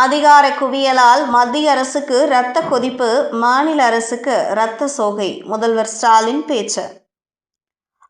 அதிகார குவியலால் மத்திய அரசுக்கு இரத்த கொதிப்பு மாநில அரசுக்கு இரத்த சோகை. முதல்வர் ஸ்டாலின் பேச்சு.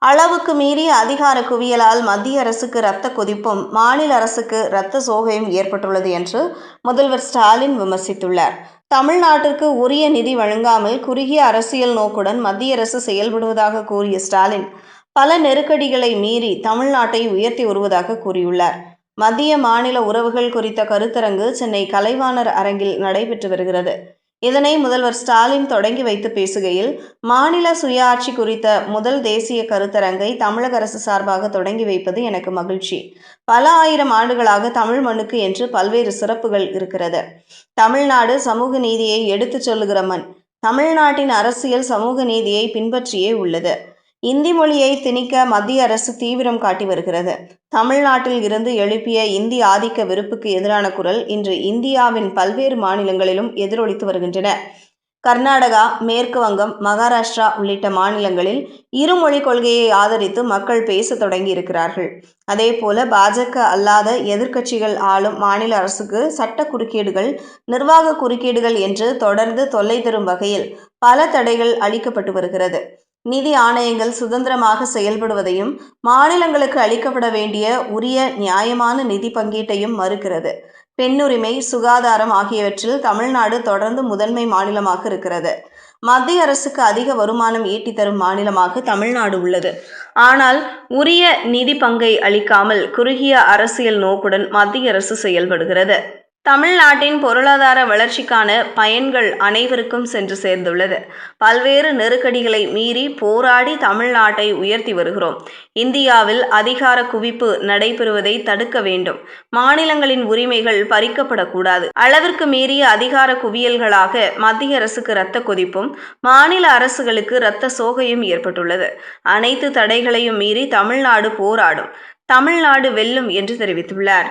அளவுக்கு மீறி அதிகார குவியலால் மத்திய அரசுக்கு இரத்த கொதிப்பும் மாநில அரசுக்கு இரத்த சோகையும் ஏற்பட்டுள்ளது என்று முதல்வர் ஸ்டாலின் விமர்சித்துள்ளார். தமிழ்நாட்டிற்கு உரிய நிதி வழங்காமல் குறுகிய அரசியல் நோக்குடன் மத்திய அரசு செயல்படுவதாக கூறிய ஸ்டாலின் பல நெருக்கடிகளை மீறி தமிழ்நாட்டை உயர்த்தி வருவதாக கூறியுள்ளார். மத்திய மாநில உறவுகள் குறித்த கருத்தரங்கு சென்னை கலைவாணர் அரங்கில் நடைபெற்று வருகிறது. இதனை முதல்வர் ஸ்டாலின் தொடங்கி வைத்து பேசுகையில் மாநில சுயாட்சி குறித்த முதல் தேசிய கருத்தரங்கை தமிழக அரசு சார்பாக தொடங்கி வைப்பது எனக்கு மகிழ்ச்சி. பல ஆயிரம் ஆண்டுகளாக தமிழ் மண்ணுக்கு என்று பல்வேறு சிறப்புகள் இருக்கிறது. தமிழ்நாடு சமூக நீதியை எடுத்துச் சொல்லுகிற மண் தமிழ்நாட்டின் அரசியல் சமூக நீதியை பின்பற்றியே உள்ளது. இந்தி மொழியை திணிக்க மத்திய அரசு தீவிரம் காட்டி வருகிறது. தமிழ்நாட்டில் இருந்து எழுப்பிய இந்தி ஆதிக்க வெறுப்புக்கு எதிரான குரல் இன்று இந்தியாவின் பல்வேறு மாநிலங்களிலும் எதிரொலித்து வருகின்றன. கர்நாடகா மேற்கு வங்கம் மகாராஷ்டிரா உள்ளிட்ட மாநிலங்களில் இருமொழி கொள்கையை ஆதரித்து மக்கள் பேச தொடங்கி இருக்கிறார்கள் அதேபோல பாஜக அல்லாத எதிர்க்கட்சிகள் ஆளும் மாநில அரசுக்கு சட்ட குறுக்கீடுகள் நிர்வாக குறுக்கீடுகள் என்று தொடர்ந்து தொல்லை தரும் வகையில் பல தடைகள் அளிக்கப்பட்டு வருகிறது. நிதி ஆணையங்கள் சுதந்திரமாக செயல்படுவதையும் மாநிலங்களுக்கு அளிக்கப்பட வேண்டிய உரிய நியாயமான நிதி பங்கீட்டையும் மறுக்கிறது. பெண்ணுரிமை சுகாதாரம் ஆகியவற்றில் தமிழ்நாடு தொடர்ந்து முதன்மை மாநிலமாக இருக்கிறது. மத்திய அரசுக்கு அதிக வருமானம் ஈட்டி தரும் மாநிலமாக தமிழ்நாடு உள்ளது. ஆனால் உரிய நிதி பங்கை அளிக்காமல் குறுகிய அரசியல் நோக்குடன் மத்திய அரசு செயல்படுகிறது. தமிழ்நாட்டின் பொருளாதார வளர்ச்சிக்கான பயன்கள் அனைவருக்கும் சென்று சேர்ந்துள்ளது. பல்வேறு நெருக்கடிகளை மீறி போராடி தமிழ்நாட்டை உயர்த்தி வருகிறோம். இந்தியாவில் அதிகார குவிப்பு நடைபெறுவதை தடுக்க வேண்டும். மாநிலங்களின் உரிமைகள் பறிக்கப்படக்கூடாது. அளவிற்கு மீறிய அதிகார குவியல்களாக மத்திய அரசுக்கு இரத்த கொதிப்பும் மாநில அரசுகளுக்கு இரத்த சோகையும் ஏற்பட்டுள்ளது. அனைத்து தடைகளையும் மீறி தமிழ்நாடு போராடும். தமிழ்நாடு வெல்லும் என்று தெரிவித்துள்ளார்.